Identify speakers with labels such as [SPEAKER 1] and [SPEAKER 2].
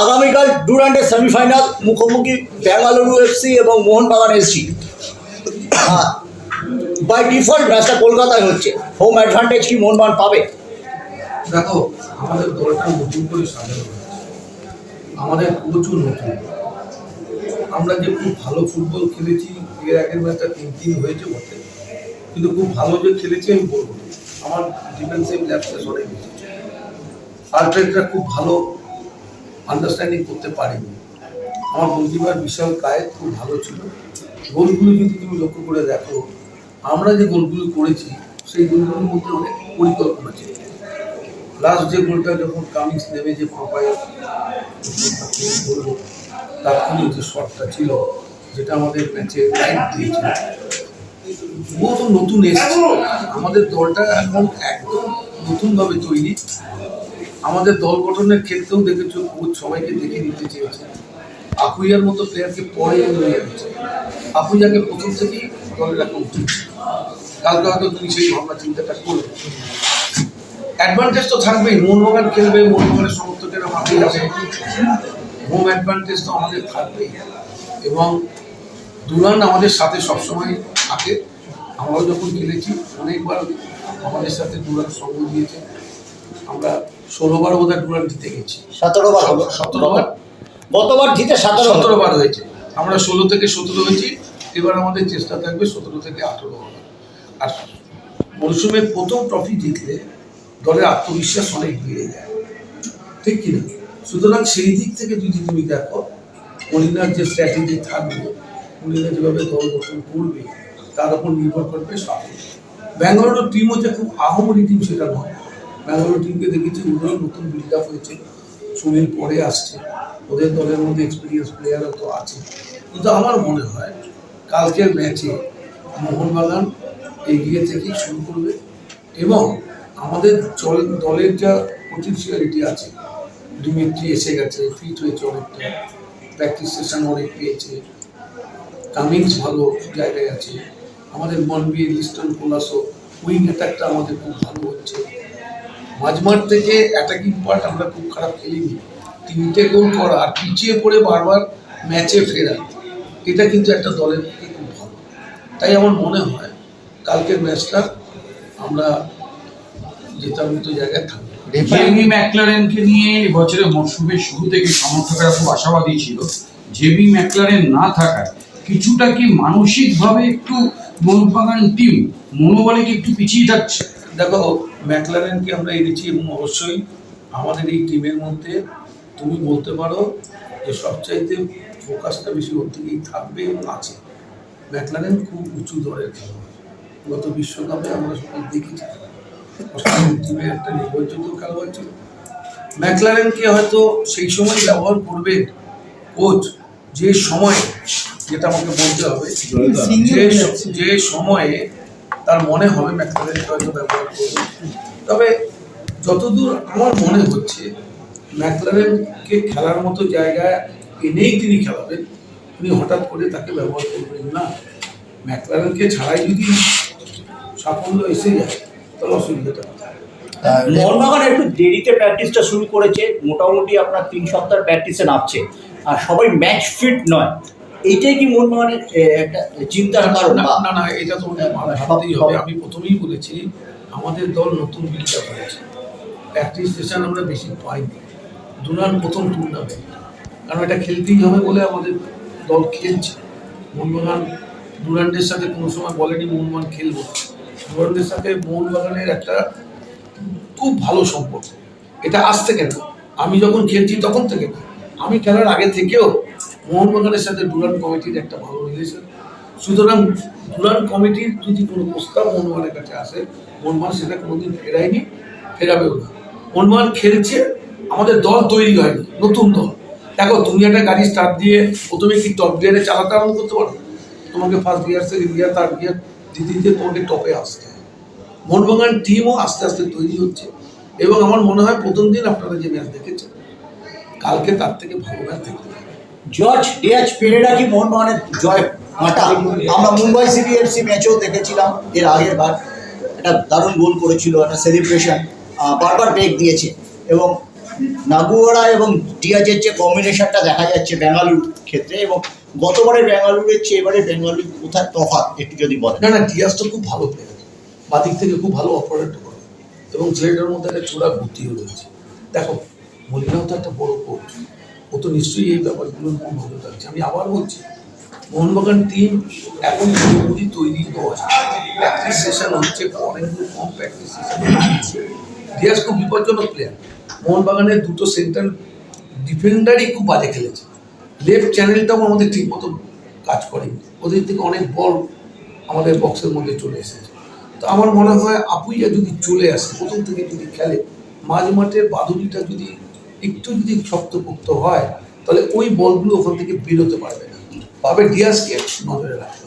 [SPEAKER 1] আগামীকাল ডুরান্ডের সেমিফাইনাল, মুখোমুখি বেঙ্গালুরু এফসি এবং মোহনবাগান এসসি বাই ডিফল্ট ম্যাচটা কলকাতায় হচ্ছে। হোম অ্যাডভান্টেজ কি মোহনবাগান পাবে?
[SPEAKER 2] দেখো, আমাদের দলটা নতুন করে সাজানো আমাদের প্রচুর নতুন। আমরা যে খুব ভালো ফুটবল খেলেছি, এর আগের ম্যাচটা তিন তিন হয়েছে বটে। কিন্তু খুব ভালো যে খেলেছি আমি বলব আমার ডিফেন্সিভ ল্যাপসেস অনেক বেশি আলট্রেটরা খুব ভালো আন্ডারস্ট্যান্ডিং করতে পারিনি। আমার গোলকিপার বিশাল কায়েত, খুব ভালো ছিল। গোলগুলো যদি তুমি লক্ষ্য করে দেখো, আমরা যে গোলগুলো করেছি, সেই গোলগুলোর মধ্যে অনেক পরিকল্পনা ছিল। লাস্ট যে গোলটা যখন কামিংস নেমে যে পাপায় বলব তাৎক্ষণিক যে শটটা ছিল, যেটা আমাদের ম্যাচে লাইট দিয়েছিল। বহু তো নতুন এসেছে। আমাদের দলটা এখন একদম নতুনভাবে তৈরি। আমাদের দল গঠনের ক্ষেত্রেও দেখেছ কোচ সবাইকে দেখে নিতে চেয়েছে। আপুইয়ার মতো প্লেয়ারকে পরে নিয়ে যাচ্ছে। আপুইয়াকে প্রথম থেকেই দলে রাখা উচিত কালকে হয়তো তুমি সেই ভাবনা চিন্তাটা করবে। অ্যাডভান্টেজ তো থাকবেই মোহনবাগান খেলবে মোহনবাগানের সমর্থকেরা মাঠে যাবে। হোম অ্যাডভান্টেজ তো আমাদের থাকবেই। এবং দুরান আমাদের সাথে সবসময় থাকে। আমরাও যখন খেলেছি, অনেকবার আমাদের সাথে দুরান সঙ্গ দিয়েছে। আমরা ষোলোবার বোধহয় দুরান জিতে গেছি।
[SPEAKER 1] সতেরো বার হলো?
[SPEAKER 2] সতেরো বার
[SPEAKER 1] গতবার জিতে সতেরো
[SPEAKER 2] সতেরো বার হয়েছে। আমরা ষোলো থেকে সতেরো হয়েছি। এবার আমাদের চেষ্টা থাকবে সতেরো থেকে আঠেরো হওয়ার। আর মরশুমের প্রথম ট্রফি জিতলে দলের আত্মবিশ্বাস অনেক বেড়ে যায়। ঠিক কি না সুতরাং সেই দিক থেকে যদি তুমি দেখো অলিনার যে স্ট্র্যাটেজি থাকবে অলিনা যেভাবে দল গঠন করবে তার উপর নির্ভর করবে সাফল্য। ব্যাঙ্গালোর টিমও যে খুব আহমরি টিম সেটা নয়। ব্যাঙ্গালোর টিমকে দেখেছি, ওদেরও নতুন বিল্ড আপ হয়েছে সুনীল পরে আসছে। ওদের দলের মধ্যে এক্সপিরিয়েন্স প্লেয়ারও তো আছে। কিন্তু আমার মনে হয়, কালকের ম্যাচে মোহনবাগান এগিয়ে থেকেই শুরু করবে এবং আমাদের দলের যা পটেন্সিয়ালিটি আছে ডিমিট্রি এসে গেছে ফিট হয়েছে অনেকটা প্র্যাকটিস সেশন অনেক পেয়েছে কামিংস ভালো জায়গায় আছে। আমাদের মনবি লিস্টন কোলাসো উইং অ্যাটাকটা আমাদের খুব ভালো হচ্ছে। মাঝমাঠ থেকে অ্যাটাকিং পার্ট আমরা খুব খারাপ খেলিনি। তিনটে গোল করা আর পিছিয়ে পড়ে বারবার ম্যাচে ফেরা। এটা কিন্তু একটা দলের পক্ষে খুব ভালো। তাই আমার মনে হয় কালকের ম্যাচটা আমরা জেতার মতো জায়গায় থাকব।
[SPEAKER 3] জেমি ম্যাকলারেনকে নিয়ে এবছরের মরশুমের শুরু থেকে সমর্থকরা খুব আশাবাদী ছিল। জেমি ম্যাকলারেন না থাকায় কিছুটা কি মানসিকভাবে একটু মোহনবাগান টিম মনোবলে কি একটু পিছিয়ে থাকছে?
[SPEAKER 2] দেখো ম্যাকলারেনকে আমরা এনেছি এবং অবশ্যই আমাদের এই টিমের মধ্যে তুমি বলতে পারো যে সবচাইতে ফোকাসটা বেশি ওর দিকেই থাকবে এবং আছে। ম্যাকলারেন খুব উঁচু দরের খেলোয়াড়। গত বিশ্বকাপে আমরা সবাই দেখেছি। টিমে একটা নির্ভরযোগ্য খেলোয়াড় ছিল। ম্যাকলারেনকে হয়তো সেই সময় ব্যবহার করবে কোচ যে সময় যেটা আমাকে বলতে হবে যে যে সময়ে তার মনে হবে ম্যাকলারেনকে হয়তো ব্যবহার করবে। তবে যতদূর আমার মনে হচ্ছে ম্যাকলারেনকে খেলার মতো জায়গায় এনেই তিনি খেলাবেন তিনি হঠাৎ করে তাকে ব্যবহার করবেন না। ম্যাকলারেনকে ছাড়াই যদি সাফল্য এসে যায়, তাহলে অসুবিধাটা?
[SPEAKER 1] মোহনবাগান একটু দেরিতে প্র্যাকটিসটা শুরু করেছে, মোটামুটি আপনার তিন সপ্তাহ প্র্যাকটিসে নামছে। আর সবাই ম্যাচ ফিট নয়। এইটাই কি মোহনবাগানের একটা চিন্তার কারণ?
[SPEAKER 2] না না এটা তো ভাবতেই হবে। আমি প্রথমেই বলেছি আমাদের দল নতুন আপ হয়েছে প্র্যাকটিস সেশন আমরা বেশি পাইনি। দুরান প্রথম টুর্নামেন্ট কারণ এটা খেলতেই হবে বলে আমাদের দল খেলছে। মোহনবাগান দুরান্ডের সাথে কোনো সময় বলেনি মোহনবাগান খেলব। দুরান্ডের সাথে মোহনবাগানের একটা খুব ভালো সম্পর্ক। এটা আজ থেকে না আমি যখন খেলছি তখন থেকে। আমি খেলার আগে থেকেও মোহনবাগানের সাথে ডুরান কমিটির একটা ভালো রিলেশন সুতরাং ডুরান কমিটির যদি কোনো প্রস্তাব মোহনবাগানের কাছে আসে মোহনবাগান সেটা কোনোদিন ফেরায়নি, ফেরাবেও না। মোহনবাগান খেলছে, আমাদের দল তৈরি হয়নি, নতুন দল। দেখো, তুমি একটা গাড়ি স্টার্ট দিয়ে প্রথমে কি টপ গিয়ারে চালাতে আরম্ভ করতে পারো? তোমাকে first gear second gear third gear দিতে দিতে তোমাকে টপে আসতে হয় মোহনবাগান টিমও আস্তে আস্তে তৈরি হচ্ছে। এবং আমার মনে হয় প্রথম দিন আপনারা যে ম্যাচ দেখেছেন, কালকে তার থেকে ভালো ম্যাচ দেখতে
[SPEAKER 1] জর্জ ডিয়াজ পেরেরা কি মোহনবাগানের জয় মাটা আমরা মুম্বাই সিটি এফসি ম্যাচেও দেখেছিলাম এর আগের বার। একটা দারুণ গোল করেছিল, একটা সেলিব্রেশন বারবার ব্রেক দিয়েছে। এবং নাগুয়ারা এবং ডিয়াজের যে কম্বিনেশনটা দেখা যাচ্ছে বেঙ্গালুর ক্ষেত্রে এবং গতবারে বেঙ্গালুরের চেয়ে এবারে বেঙ্গালুর কোথায় তফাৎ একটু যদি বলেন?
[SPEAKER 2] না না ডিয়াস তো খুব ভালো প্লেয়ার বাদিক থেকে খুব ভালো অপারেট করে। এবং ছেলেটার মধ্যে একটা চূড়া বুদ্ধিও রয়েছে। দেখো, মলিনাও তো একটা বড় কোচ ও তো নিশ্চয়ই এই ব্যাপারগুলোর খুব ভালো লাগছে আমি আবার বলছি, মোহনবাগান টিম এখন পুরোপুরি তৈরি নয় প্র্যাকটিস সেশন হচ্ছে অনেকগুলো কম প্র্যাকটিস সেশন হচ্ছে ডিয়াস খুব বিপজ্জনক প্লেয়ার মোহনবাগানের দুটো সেন্ট্রাল ডিফেন্ডারই খুব বাজে খেলেছে। লেফট চ্যানেলটাও আমাদের ঠিক মতো কাজ করেনি। ওদের থেকে অনেক বল আমাদের বক্সের মধ্যে চলে এসেছে। তো আমার মনে হয়, আপুইয়া যদি চলে আসে, প্রথম থেকে যদি খেলে, মাঝ মাঠের বাদুড়িটা যদি একটু যদি শক্তপুক্ত হয়, তাহলে ওই বলগুলো ওখান থেকে বেরোতে পারবে না। পাবে ডিয়াসকে নজরে রাখবে।